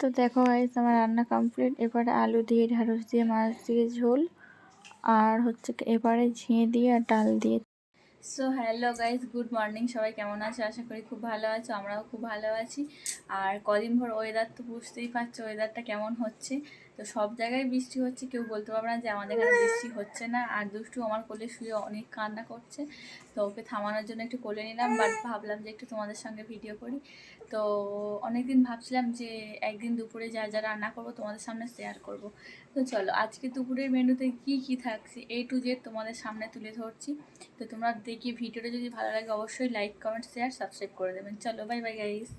তো দেখো গাইস আমার রান্না কমপ্লিট এবারে আলু দিয়ে ঢ্যাঁড়স দিয়ে, মাছ দিয়ে, ঝোল আর হচ্ছে এবারে ঝিঙে দিয়ে আর ডাল দিয়ে। So hello guys good morning সবাই কেমন আছে? আশা করি খুব ভালো আছো, আমরাও খুব ভালো আছি। আর কদিন ভোর ওয়েদার তো বুঝতেই পারছ ওয়েদারটা কেমন হচ্ছে? তো সব জায়গায় বৃষ্টি হচ্ছে, কেউ বলতে পারবে না যে আমাদের এখানে বৃষ্টি হচ্ছে না। আর দুষ্টু আমার কোলে শুয়ে অনেক কান্না করছে, তো ওকে থামানোর জন্য একটু কোলে নিলাম বাট ভাবলাম যে একটু তোমাদের সঙ্গে ভিডিও করি। তো অনেকদিন ভাবছিলাম যে একদিন দুপুরে যা যা রান্না করব তোমাদের সামনে শেয়ার করব। তো চলো, আজকে দুপুরের মেনুতে কি কি থাকছে এ টু জেড তোমাদের সামনে তুলে ধরছি। তো তোমরা দেখি ভিডিওটা যদি ভালো লাগে অবশ্যই লাইক কমেন্ট শেয়ার সাবস্ক্রাইব করে দেবেন। চলো বাই বাই গাইস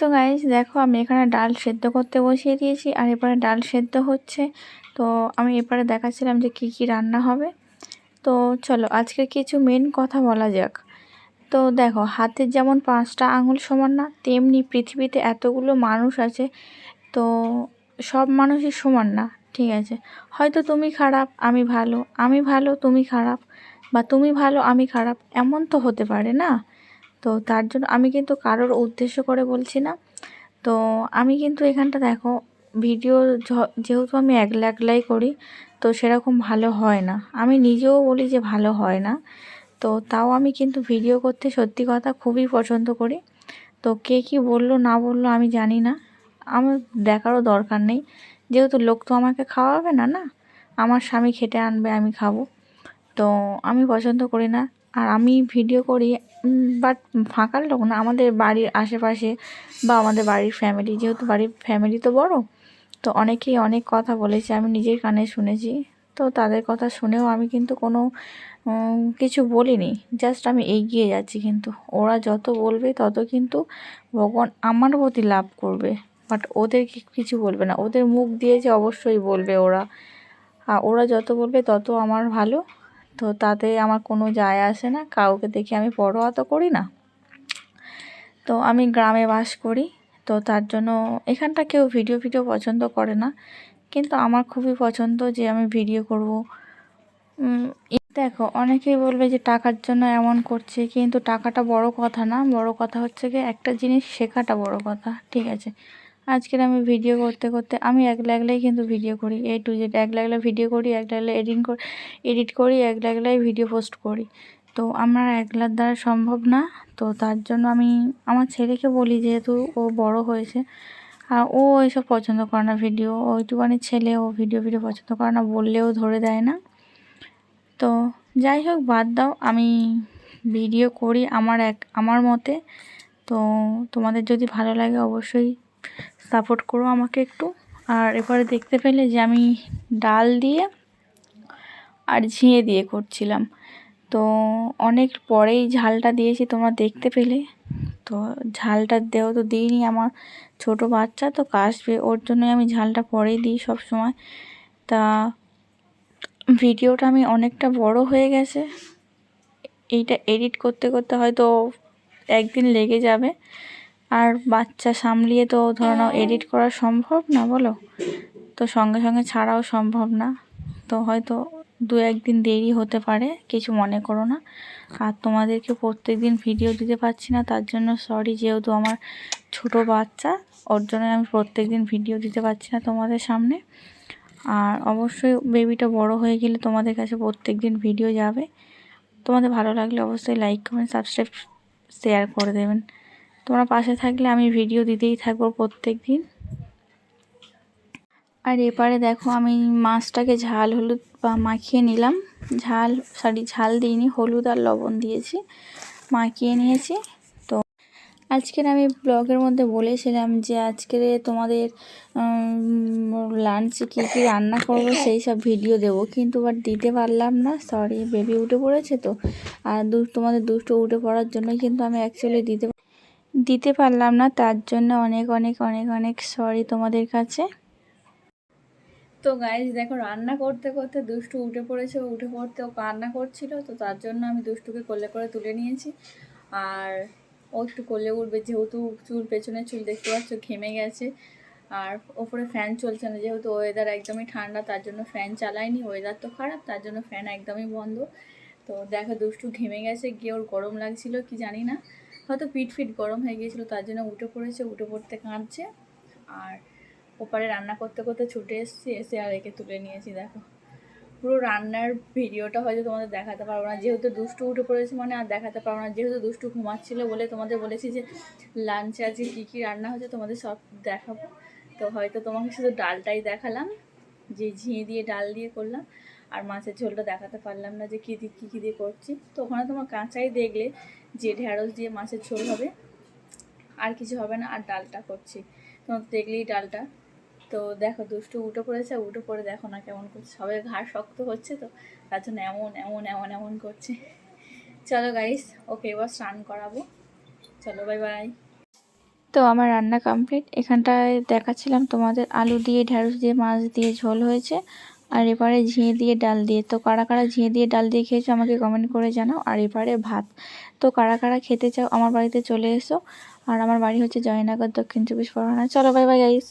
তো গাইস দেখো আমি এখানে ডাল সেদ্ধ করতে বসিয়ে দিয়েছি আর এবারে ডাল সেদ্ধ হচ্ছে। তো আমি এবারে দেখাচ্ছিলাম যে কি কি রান্না হবে। তো চলো আজকে কিছু মেন কথা বলা যাক। তো দেখো, হাতের যেমন পাঁচটা আঙুল সমান না, তেমনি পৃথিবীতে এতগুলো মানুষ আছে। তো সব মানুষই সমান না, ঠিক আছে? হয়তো তুমি খারাপ, আমি ভালো আমি ভালো, তুমি খারাপ, বা তুমি ভালো, আমি খারাপ, এমন তো হতে পারে না? তো তার জন্য আমি কিন্তু কারোর উদ্দেশ্য করে বলছি না। তো আমি কিন্তু এখানটা দেখো, ভিডিও যেহেতু আমি একলা একলাই করি, তো সেরকম ভালো হয় না। আমি নিজেও বলি যে ভালো হয় না। তো তাও আমি কিন্তু ভিডিও করতে সত্যি কথা খুবই পছন্দ করি। তো কে কী বলল না বলল আমি জানি না। আমার দেখারও দরকার নেই। যেহেতু লোক তো আমাকে খাওয়াবে না না? আমার স্বামী খেটে আনবে, আমি খাব। তো আমি পছন্দ করি না। আর আমি ভিডিও করি বাট ফাঁকার লোক না। আমাদের বাড়ির আশেপাশে বা আমাদের বাড়ির ফ্যামিলি যেহেতু বাড়ির ফ্যামিলি তো বড়, তো অনেকেই অনেক কথা বলেছে, আমি নিজের কানে শুনেছি। তো তাদের কথা শুনেও আমি কিন্তু কোনো কিছু বলিনি। জাস্ট আমি এগিয়ে যাচ্ছি কিন্তু। ওরা যত বলবে তত কিন্তু ভগবান আমার প্রতি লাভ করবে। বাট ওদের কিছু বলবে না। ওদের মুখ দিয়ে যে অবশ্যই বলবে ওরা। আর ওরা যত বলবে তত আমার ভালো। তো তাতে আমার কোনো যায় আসে না, কাউকে দেখে আমি পরোয়া তো করি না। তো আমি গ্রামে বাস করি, তো তার জন্য এখানটা কেউ ভিডিও ভিডিও পছন্দ করে না। কিন্তু আমার খুবই পছন্দ যে আমি ভিডিও করব। দেখো, অনেকেই বলবে যে টাকার জন্য এমন করছে, কিন্তু টাকাটা বড় কথা না। বড় কথা হচ্ছে কি একটা জিনিস শেখাটা বড় কথা, ঠিক আছে? আজকের আমি ভিডিও করতে করতে আমি একলা একলাই কিন্তু ভিডিও করি এ টু জেড একলা একলা ভিডিও করি, একলা একলা এডিট করি এডিট করি, একলা একলাই ভিডিও পোস্ট করি। তো আমার একলার দ্বারা সম্ভব না, তো তার জন্য আমি আমার ছেলেকে বলি যেহেতু ও বড় হয়েছে, আর ও এইসব পছন্দ করে না ভিডিও ওইটুকানি ছেলে, ও ভিডিও ভিডিও পছন্দ করে না, বললেও ধরে দেয় না। তো যাই হোক, বাদ দাও, আমি ভিডিও করি আমার এক, আমার মতে। তো তোমাদের যদি ভালো লাগে অবশ্যই সাপোর্ট করো আমাকে একটু। আর এবারে দেখতে পেলে যে আমি ডাল দিয়ে আর ঝিঙে দিয়ে করছিলাম। তো অনেক পরেই ঝালটা দিয়েছি তোমরা দেখতে পেলে। তো ঝালটা দেওয়া তো দিইনি আমার ছোট বাচ্চা, তো কাশবে। ওর জন্যই আমি ঝালটা পরেই দিই সব সময় তা ভিডিওটা আমি অনেকটা বড় হয়ে গেছে। এইটা এডিট করতে করতে হয়তো একদিন লেগে যাবে। আর বাচ্চা সামলিয়ে তো ধরো নাও এডিট করা সম্ভব না বলো? তো সঙ্গে সঙ্গে ছাড়াও সম্ভব না। তো হয়তো দু একদিন দেরি হতে পারে কিছু মনে করো না। আর তোমাদেরকে প্রত্যেক দিন ভিডিও দিতে পারছি না তার জন্য সরি যেহেতু আমার ছোট বাচ্চা ওর জন্য আমি প্রত্যেক দিন ভিডিও দিতে পারছি না তোমাদের সামনে। আর অবশ্যই বেবিটা বড় হয়ে গেলে তোমাদের কাছে প্রত্যেক দিন ভিডিও যাবে। তোমাদের ভালো লাগলে অবশ্যই লাইক কমেন্ট সাবস্ক্রাইব শেয়ার করে দেবেন। তোমরা পাশে থাকলে আমি ভিডিও দিতেই থাকব প্রত্যেক দিন আর এপারে দেখো আমি মাছটাকে ঝাল হলুদ বা মাখিয়ে নিলাম। ঝাল সরি ঝাল দিইনি, হলুদ আর লবণ দিয়েছি, মাখিয়ে নিয়েছি। তো আজকের আমি ব্লগের মধ্যে বলেছিলাম যে আজকের তোমাদের লাঞ্চে কী কী রান্না করব সেই সব ভিডিও দেব। কিন্তু বাট দিতে পারলাম না সরি বেবি উঠে পড়েছে তো। আর দু, তোমাদের দুটো উঠে পড়ার জন্যই কিন্তু আমি অ্যাকচুয়ালি দিতে দিতে পারলাম না, তার জন্য অনেক অনেক অনেক অনেক সরি তোমাদের কাছে। তো গাইজ দেখো রান্না করতে করতে দুষ্টু উঠে পড়েছে। উঠে পড়তে ও কান্না করছিল, তো তার জন্য আমি দুষ্টুকে কোলে করে তুলে নিয়েছি। আর ও একটু কোলে উঠবে, যেহেতু চুল পেছনে চুল দেখতে পাচ্ছ, ঘেমে গেছে। আর ওপরে ফ্যান চলছে না, যেহেতু ওয়েদার একদমই ঠান্ডা, তার জন্য ফ্যান চালায়নি। ওয়েদার তো খারাপ, তার জন্য ফ্যান একদমই বন্ধ। তো দেখো দুষ্টু ঘেমে গেছে, গিয়ে ওর গরম লাগছিল, কি জানি না। হয়তো পিঠ ফিট গরম হয়ে গিয়েছিল, তার জন্য উঠে পড়েছে, উঠে পড়তে কাঁদছে। আর ওপারে রান্না করতে করতে ছুটে এসেছি, এসে আর একে তুলে নিয়েছি, দেখো। পুরো রান্নার ভিডিওটা হয়তো তোমাদের দেখাতে পারব না। যেহেতু দুষ্টু উঠে পড়েছে মানে আর দেখাতে পারব না। যেহেতু দুষ্টু ঘুমাচ্ছিলো বলে তোমাদের বলেছি যে লাঞ্চে আজকে কী কী রান্না হয়েছে তোমাদের সব দেখাবো। তো হয়তো তোমাকে শুধু ডালটাই দেখালাম, যে ঝিঙে দিয়ে ডাল দিয়ে করলাম, আর মাছের ঝোলটা দেখাতে পারলাম না যে কী দিয়ে কী কী দিয়ে করছি। তো ওখানে তোমার কাঁচাই দেখলে যে ঢ্যাঁড়স দিয়ে মাছের ঝোল হবে, আর কিছু হবে না, আর ডালটা করছি। তোমার দেখলেই ডালটা। তো দেখো, দুষ্টু উঠে পড়েছে উঠে পড়ে দেখো না কেমন করছে। সবাই ঘাড় শক্ত হচ্ছে তো, তার জন্য এমন এমন এমন এমন করছে। চলো গাইস ওকে এবার স্নান করাবো। চলো বাই বাই তো আমার রান্না কমপ্লিট এখানটায় দেখাচ্ছিলাম তোমাদের আলু দিয়ে ঢ্যাঁড়স দিয়ে, মাছ দিয়ে ঝোল হয়েছে। আর এবারে ঝিঁয়ে দিয়ে ডাল দিয়ে। তো কারা কারা ঝিঁয়ে দিয়ে ডাল দিয়ে খেয়েছো আমাকে কমেন্ট করে জানাও। আর এবারে ভাত। তো কারা কারা খেতে চাও আমার বাড়িতে চলে এসো। আর আমার বাড়ি হচ্ছে জয়নগর দক্ষিণ চব্বিশ পরগনা। চলো বাই বাই গাইস